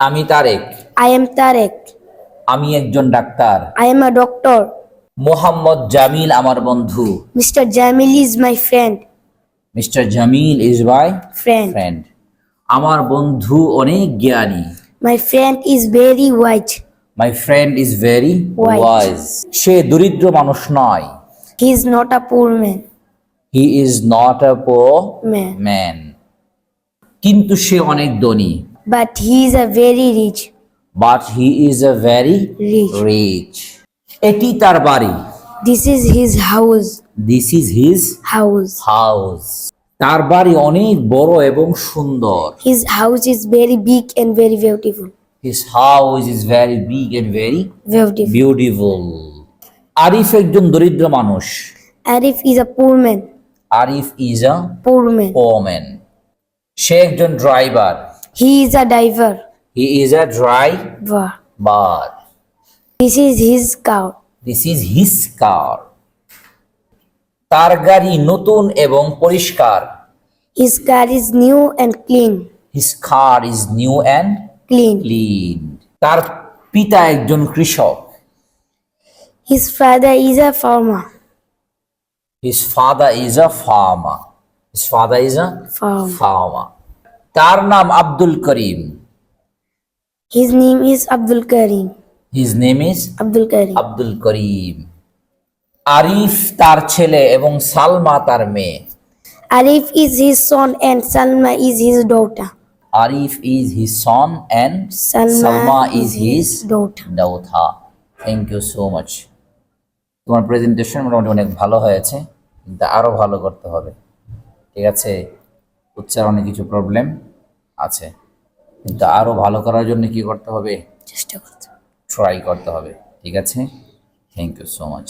আমি Tarique I am Tarek আমি একজন doctor I am a doctor. Mohammad Jamil আমার বন্ধু Mr. Jamil is my friend. Mister Jamil is by Friend. Friend আমার বন্ধু অনেক জ্ঞানী My friend is very white. My friend is very Wise. Wise সে দরিদ্র মানুষ নয় He is not a poor man. He is not a poor Man. Man কিন্তু সে অনেক ধনী But he is a very rich. But he is a very Rich. Rich এটি তার বাড়ি This is his house. This is his House. House তার বাড়ি অনেক বড় এবং সুন্দর His house is very big and very beautiful. His house is very big and very Beautiful. Beautiful Arif একজন দরিদ্র মানুষ Arif is a poor man. Arif is a Poor man. Women সে একজন driver He is a diver. Is a driver Wow. This is his car. This is his car তার গাড়ি নতুন এবং পরিষ্কার His car is new and clean. His car is new and Clean. Clean তার পিতা একজন কৃষক His father is a farmer. His father is a farmer his father is a Farm. Farmer তার নাম Abdul Karim His name is Abdul Karim. His name is Abdul Karim. Abdul Karim Arif তার ছেলে এবং সালমা তার মেয়ে Arif is his son and Salma is his daughter. Arif is his son Salma, Salma is his daughter. Daughter thank you so much তোমার presentation মোটামুটি অনেক ভালো হয়েছে কিন্তু আরও ভালো করতে হবে ঠিক আছে উচ্চারণে কিছু প্রবলেম আছে। কিন্তু আরও ভালো করার জন্য কি করতে হবে? চেষ্টা করতে ট্রাই করতে হবে ঠিক আছে? Thank you so much